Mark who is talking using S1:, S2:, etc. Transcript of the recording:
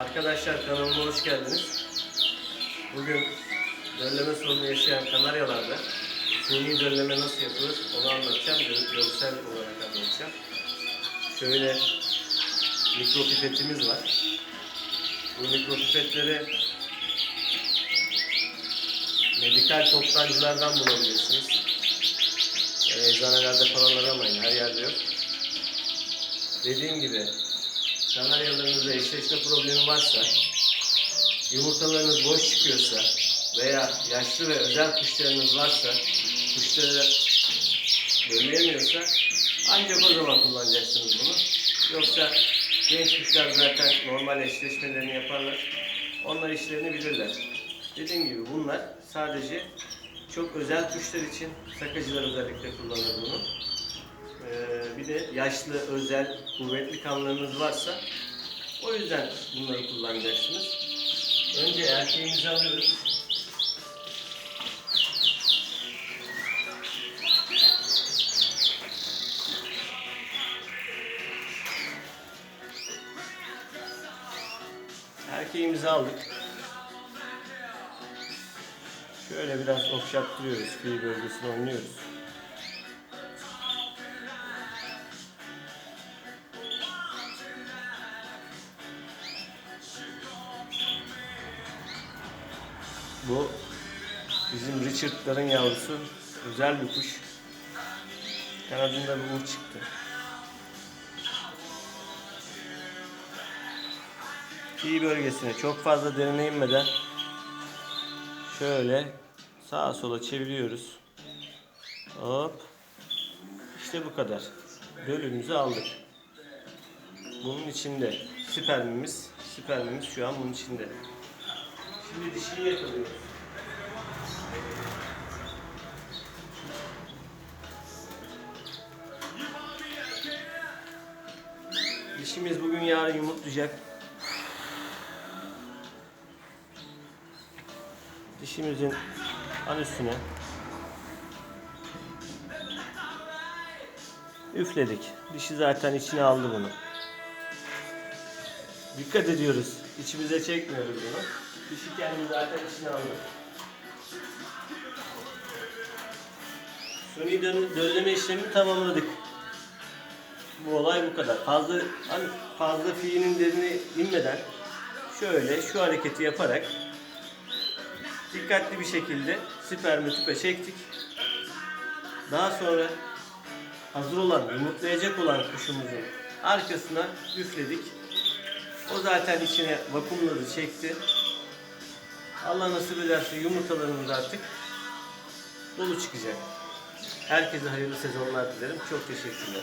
S1: Arkadaşlar kanalıma hoş geldiniz. Bugün dölleme sorunu yaşayan Kanaryalarda suni dölleme nasıl yapılır onu anlatacağım. Gö- Görsel olarak anlatacağım. Şöyle mikropipetimiz var. Bu mikropipetleri medikal toptancılardan bulabilirsiniz. Yani eczanelerde falan aramayın, her yerde yok. Dediğim gibi Kanaryalarınızda eşleşme problemi varsa, yumurtalarınız boş çıkıyorsa veya yaşlı ve özel kuşlarınız varsa, kuşları bölünemiyorsa ancak o zaman kullanacaksınız bunu. Yoksa genç kuşlar zaten normal eşleşmelerini yaparlar. Onlar işlerini bilirler. Dediğim gibi bunlar sadece çok özel kuşlar için sakacılar özellikle kullanır bunu. Bir de yaşlı, özel, kuvvetli kanlarınız varsa o yüzden bunları kullanacaksınız. Önce erkeğimizi alıyoruz. Erkeğimizi aldık. Şöyle biraz okşattırıyoruz. Kıyı bölgesini oynuyoruz. Bu bizim Richard'ların yavrusu. Güzel bir kuş. Kanadında bir uğur çıktı. İyi bölgesine çok fazla derine inmeden şöyle sağa sola çeviriyoruz. Hop. İşte bu kadar. Bölümümüzü aldık. Bunun içinde spermimiz, spermimiz şu an bunun içinde. Şimdi dişini yakalıyoruz. Dişimiz bugün yarın yumurtlayacak. Dişimizin an üstüne üfledik. Dişi zaten içine aldı bunu. Dikkat ediyoruz. İçimize çekmiyoruz bunu. Dişi kendini zaten içine aldı. Suni dön- dölleme işlemini tamamladık. Bu olay bu kadar. Fazla hani fazla fiilin derine inmeden şöyle şu hareketi yaparak dikkatli bir şekilde spermi tüpe çektik. Daha sonra hazır olan, yumurtlayacak olan kuşumuzun arkasına üfledik. O zaten içine vakumladı, çekti. Allah nasip ederse yumurtalarımız artık dolu çıkacak. Herkese hayırlı sezonlar dilerim. Çok teşekkürler.